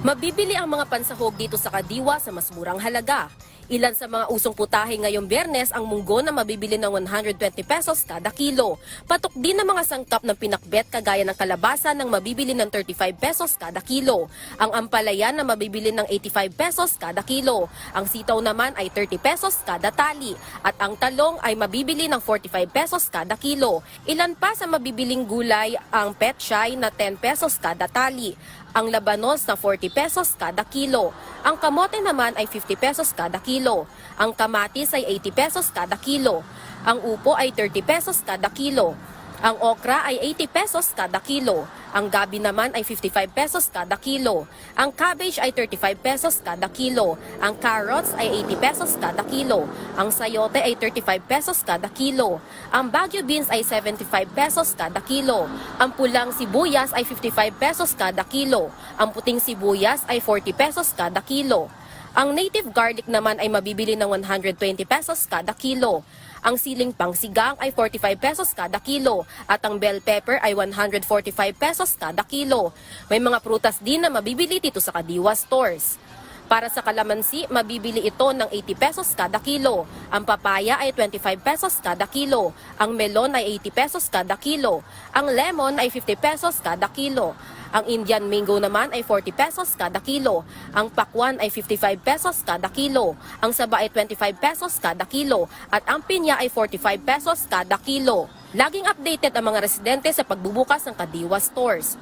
Mabibili ang mga pansahog dito sa Kadiwa sa mas murang halaga. Ilan sa mga usong putahe ngayong biyernes ang munggo na mabibili ng 120 pesos kada kilo. Patok din ng mga sangkap ng pinakbet kagaya ng kalabasa ng mabibili ng 35 pesos kada kilo. Ang ampalaya na mabibili ng 85 pesos kada kilo. Ang sitaw naman ay 30 pesos kada tali. At ang talong ay mabibili ng 45 pesos kada kilo. Ilan pa sa mabibiling gulay ang petchay na 10 pesos kada tali ang labanos na 40 pesos kada kilo. Ang kamote naman ay 50 pesos kada kilo. Ang kamatis ay 80 pesos kada kilo. Ang upo ay 30 pesos kada kilo. Ang okra ay 80 pesos kada kilo. Ang gabi naman ay 55 pesos kada kilo. Ang cabbage ay 35 pesos kada kilo. Ang carrots ay 80 pesos kada kilo. Ang sayote ay 35 pesos kada kilo. Ang Baguio beans ay 75 pesos kada kilo. Ang pulang sibuyas ay 55 pesos kada kilo. Ang puting sibuyas ay 40 pesos kada kilo. Ang native garlic naman ay mabibili ng 120 pesos kada kilo. Ang siling pangsigang ay 45 pesos kada kilo at ang bell pepper ay 145 pesos kada kilo. May mga prutas din na mabibili dito sa Kadiwa stores. Para sa kalamansi, mabibili ito ng 80 pesos kada kilo. Ang papaya ay 25 pesos kada kilo. Ang melon ay 80 pesos kada kilo. Ang lemon ay 50 pesos kada kilo. Ang Indian mango naman ay 40 pesos kada kilo. Ang pakwan ay 55 pesos kada kilo. Ang saba ay 25 pesos kada kilo. At ang pinya ay 45 pesos kada kilo. Laging updated ang mga residente sa pagbubukas ng Kadiwa stores.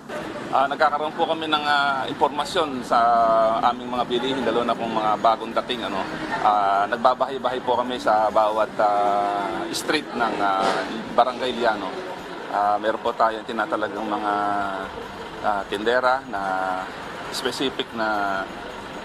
Ah, nagkakaroon po kami ng ah, impormasyon sa aming mga bilihin, lalo na kung mga bagong dating. Ano. Ah, nagbabahay-bahay po kami sa bawat ah, street ng ah, Barangay Liano. Ah, meron po tayong tinatalagang mga ah, tindera na specific na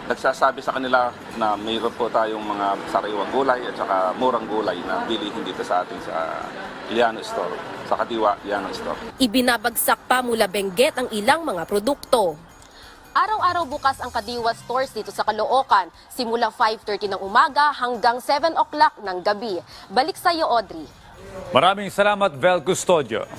nagsasabi sa kanila na mayroon po tayong mga sariwang gulay at saka murang gulay na bilihin dito sa ating sa Liano Store, sa Kadiwa Liano Store. Ibinabagsak pa mula Benguet ang ilang mga produkto. Araw-araw bukas ang Kadiwa stores dito sa Caloocan, simula 5.30 ng umaga hanggang 7 o'clock ng gabi. Balik sa iyo, Audrey. Maraming salamat, Vel Custodio.